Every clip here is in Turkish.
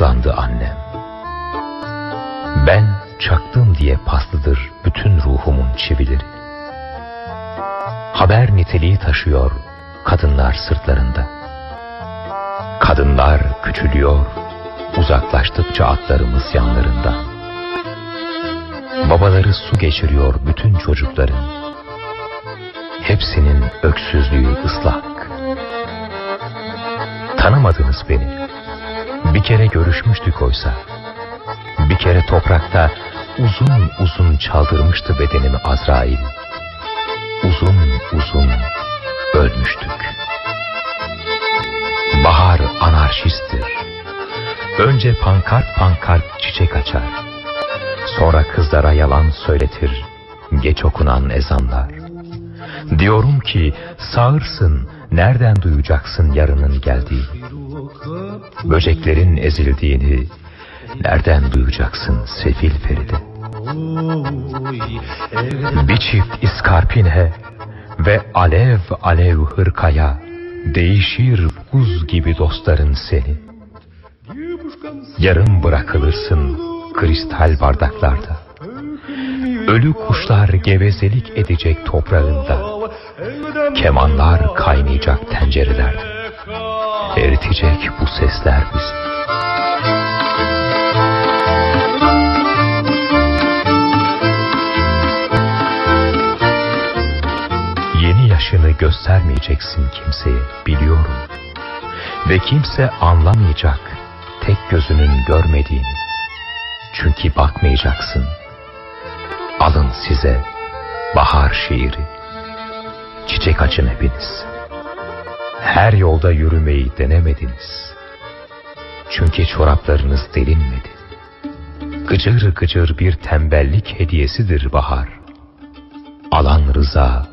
Yaşlandı annem. Ben çaktım diye paslıdır bütün ruhumun çivileri. Haber niteliği taşıyor kadınlar sırtlarında. Kadınlar küçülüyor uzaklaştıkça atlarımız yanlarında. Babaları su geçiriyor bütün çocukların. Hepsinin öksüzlüğü ıslak. Tanımadınız beni. Kere görüşmüştük oysa. Bir kere toprakta uzun uzun çaldırmıştı bedenimi Azrail. Uzun uzun ölmüştük. Bahar anarşisttir. Önce pankart pankart çiçek açar. Sonra kızlara yalan söyletir geç okunan ezanlar. Diyorum ki sağırsın nereden duyacaksın yarının geldiğini? Böceklerin ezildiğini nereden duyacaksın sefil Feride? Bir çift iskarpine ve alev alev hırkaya değişir buz gibi dostların seni. Yarım bırakılırsın kristal bardaklarda. Ölü kuşlar gevezelik edecek toprağında. Kemanlar kaynayacak tencerelerde. Eritecek bu sesler bizi. Yeni yaşını göstermeyeceksin kimseye biliyorum. Ve kimse anlamayacak tek gözünün görmediğini. Çünkü bakmayacaksın. Alın size bahar şiiri. Çiçek açın hepiniz. Her yolda yürümeyi denemediniz. Çünkü çoraplarınız delinmedi. Gıcır gıcır bir tembellik hediyesidir bahar. Alan rıza,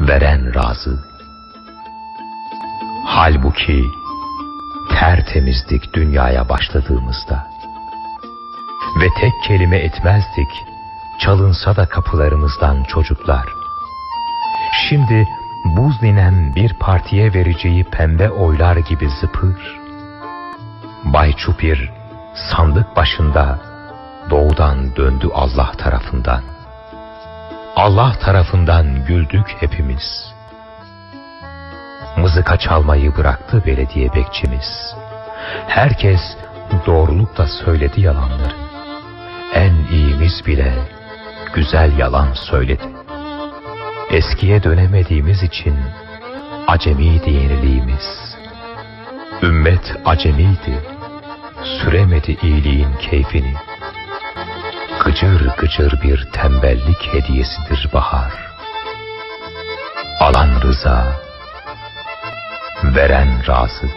veren razı. Halbuki tertemizdik dünyaya başladığımızda. Ve tek kelime etmezdik, çalınsa da kapılarımızdan çocuklar. Şimdi buz ninem bir partiye vereceği pembe oylar gibi zıpır. Bay Çupir sandık başında doğudan döndü Allah tarafından. Allah tarafından güldük hepimiz. Mızıka çalmayı bıraktı belediye bekçimiz. Herkes doğrulukla söyledi yalanları. En iyimiz bile güzel yalan söyledi. Eskiye dönemediğimiz için acemiydi yeniliğimiz. Ümmet acemiydi, süremedi iyiliğin keyfini. Gıcır gıcır bir tembellik hediyesidir bahar. Alan rıza, veren razı.